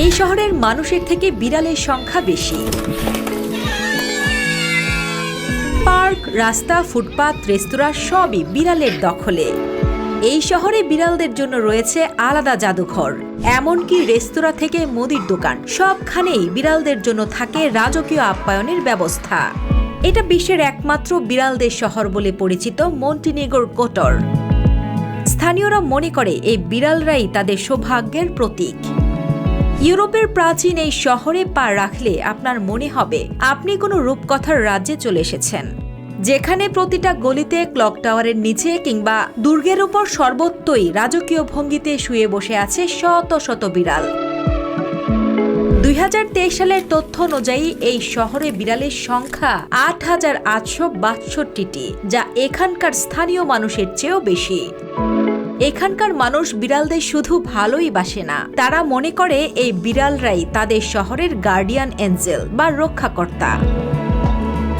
এই শহরের মানুষের থেকে বিড়ালের সংখ্যা বেশি। পার্ক, রাস্তা, ফুটপাত, রেস্তোরাঁ সবই বিড়ালের দখলে। এই শহরে বিড়ালদের জন্য রয়েছে আলাদা জাদুঘর, এমনকি রেস্তোরাঁ থেকে মুদির দোকান। সবখানেই বিড়ালদের জন্য থাকে রাজকীয় আপ্যায়নের ব্যবস্থা। এটা বিশ্বের একমাত্র বিড়ালদের শহর বলে পরিচিত মন্টিনেগর কোটর। স্থানীয়রা মনে করে এই বিড়ালরাই তাদের সৌভাগ্যের প্রতীক। ইউরোপের প্রাচীন এই শহরে পা রাখলে আপনার মনে হবে আপনি কোনো রূপকথার রাজ্যে চলে এসেছেন। যেখানে প্রতিটা গলিতে, ক্লক টাওয়ারের নিচে কিংবা দুর্গের উপর সর্বত্রই রাজকীয় ভঙ্গিতে শুয়ে বসে আছে শত শত বিড়াল। দুই হাজার তেইশ সালের তথ্য অনুযায়ী এই শহরে বিড়ালের সংখ্যা আট হাজার আটশো বাষট্টিটি, যা এখানকার স্থানীয় মানুষের চেয়েও বেশি। এখানকার মানুষ বিড়ালদের শুধু ভালোই বাসে না। তারা মনে করে এই বিড়ালরাই তাদের শহরের গার্ডিয়ান এঞ্জেল বা রক্ষাকর্তা।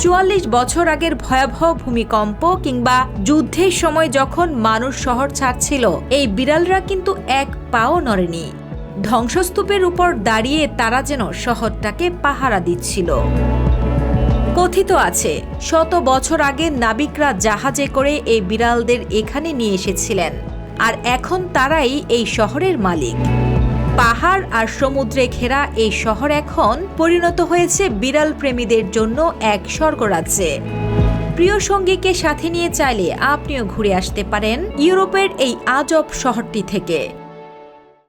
চুয়াল্লিশ বছর আগের ভয়াবহ ভূমিকম্প কিংবা যুদ্ধের সময় যখন মানুষ শহর ছাড়ছিল, এই বিড়ালরা কিন্তু এক পাও নড়েনি। ধ্বংসস্তূপের উপর দাঁড়িয়ে তারা যেন শহরটাকে পাহারা দিচ্ছিল। কথিত আছে, শত বছর আগে নাবিকরা জাহাজে করে এই বিড়ালদের এখানে নিয়ে এসেছিলেন। আর এখন তারাই এই শহরের মালিক। পাহাড় আর সমুদ্রে ঘেরা এই শহর এখন পরিণত হয়েছে বিড়াল প্রেমীদের জন্য এক স্বর্গরাজ্যে। প্রিয় সঙ্গীকে সাথে নিয়ে চাইলে আপনিও ঘুরে আসতে পারেন ইউরোপের এই আজব শহরটি থেকে।